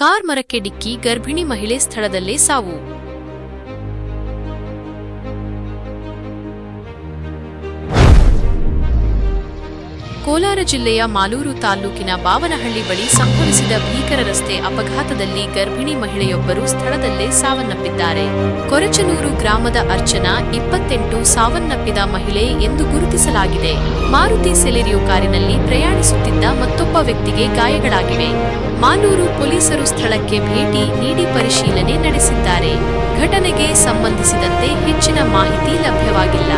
Car ಮರಕ್ಕೆ ಡಿಕ್ಕಿ ಗರ್ಭಿಣಿ ಮಹಿಳೆ ಸ್ಥಳದಲ್ಲೇ ಸಾವು. ಕೋಲಾರ ಜಿಲ್ಲೆಯ ಮಾಲೂರು ತಾಲ್ಲೂಕಿನ ಬಾವನಹಳ್ಳಿ ಬಳಿ ಸಂಭವಿಸಿದ ಭೀಕರ ರಸ್ತೆ ಅಪಘಾತದಲ್ಲಿ ಗರ್ಭಿಣಿ ಮಹಿಳೆಯೊಬ್ಬರು ಸ್ಥಳದಲ್ಲೇ ಸಾವನ್ನಪ್ಪಿದ್ದಾರೆ. ಕೊರಚನೂರು ಗ್ರಾಮದ ಅರ್ಚನಾ ಇಪ್ಪತ್ತೆಂಟು ಸಾವನ್ನಪ್ಪಿದ ಮಹಿಳೆ ಎಂದು ಗುರುತಿಸಲಾಗಿದೆ. ಮಾರುತಿ ಸೆಲೆರಿಯೋ ಕಾರಿನಲ್ಲಿ ಪ್ರಯಾಣಿಸುತ್ತಿದ್ದ ಮತ್ತೊಬ್ಬ ವ್ಯಕ್ತಿಗೆ ಗಾಯಗಳಾಗಿವೆ. ಮಾಲೂರು ಪೊಲೀಸರು ಸ್ಥಳಕ್ಕೆ ಭೇಟಿ ನೀಡಿ ಪರಿಶೀಲನೆ ನಡೆಸಿದ್ದಾರೆ. ಘಟನೆಗೆ ಸಂಬಂಧಿಸಿದಂತೆ ಹೆಚ್ಚಿನ ಮಾಹಿತಿ ಲಭ್ಯವಾಗಿಲ್ಲ.